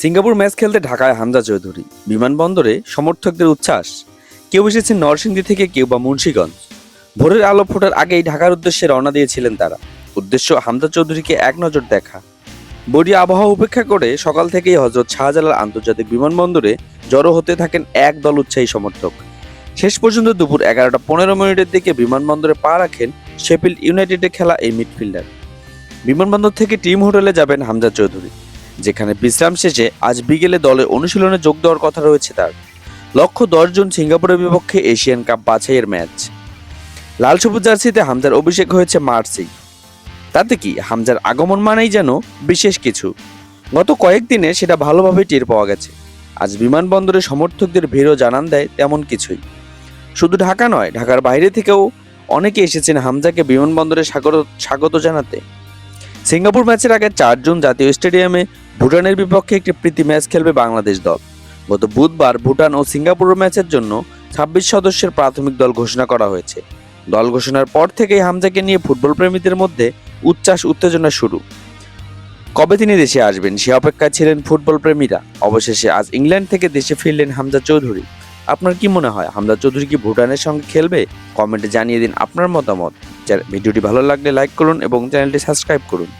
Singapore match খেলতে ঢাকায় হামজা চৌধুরী। বিমানবন্দরে সমর্থকদের উচ্ছ্বাস। কেউ এসেছেন নরসিংদী থেকে, কেউ বা মুন্সীগঞ্জ। ভোরের আলো ফোটার আগেই ঢাকার উদ্দেশ্যে রওনা দিয়েছিলেন তারা। উদ্দেশ্য হামজা চৌধুরীকে এক নজর দেখা। বডি আবহাওয়া উপেক্ষা করে সকাল থেকেই হজরত শাহজালাল আন্তর্জাতিক বিমানবন্দরে জড়ো হতে থাকেন এক দল উৎসাহী সমর্থক। শেষ পর্যন্ত দুপুর এগারোটা পনেরো মিনিটের দিকে বিমানবন্দরে পা রাখেন শেফিল্ড ইউনাইটেডে খেলা এই মিডফিল্ডার। বিমানবন্দর থেকে টিম হোটেলে যাবেন হামজা চৌধুরী। যেখানে বিশ্রাম শেষে আজ বিকেলে দলে অনুশীলনে যোগ দেওয়ার কথা রয়েছে তার। লক্ষ্য দশজন সিঙ্গাপুরের বিপক্ষে এশিয়ান কাপ বাছাইয়ের ম্যাচ। লাল সবুজ জার্সিতে হামজার অভিষেক হয়েছে মার্সি তাতে কি হামজার আগমন মানেই যেন বিশেষ কিছু। গত কয়েকদিনে সেটা ভালোভাবে টের পাওয়া গেছে। আজ বিমানবন্দরে সমর্থকদের ভিড়ও জানান দেয় তেমন কিছুই। শুধু ঢাকা নয়, ঢাকার বাইরে থেকেও অনেকে এসেছেন হামজাকে বিমানবন্দরে স্বাগত স্বাগত জানাতে। সিঙ্গাপুর ম্যাচের আগে চার জুন জাতীয় স্টেডিয়ামে ভুটানের বিপক্ষে একটি প্রীতি ম্যাচ খেলবে বাংলাদেশ দল। গত বুধবার ভুটান ও সিঙ্গাপুর ম্যাচের জন্য ছাব্বিশ সদস্যের প্রাথমিক দল ঘোষণা করা হয়েছে। দল ঘোষণার পর থেকেই হামজাকে নিয়ে ফুটবল প্রেমীদের মধ্যে উচ্ছ্বাস, উত্তেজনা শুরু। কবে তিনি দেশে আসবেন, সে অপেক্ষায় ছিলেন ফুটবল প্রেমীরা অবশেষে আজ ইংল্যান্ড থেকে দেশে ফিরলেন হামজা চৌধুরী। আপনার কি মনে হয়, হামজা চৌধুরী কি ভুটানের সঙ্গে খেলবে? কমেন্টে জানিয়ে দিন আপনার মতামত। ভিডিওটি ভালো লাগলে লাইক করুন এবং চ্যানেলটি সাবস্ক্রাইব করুন।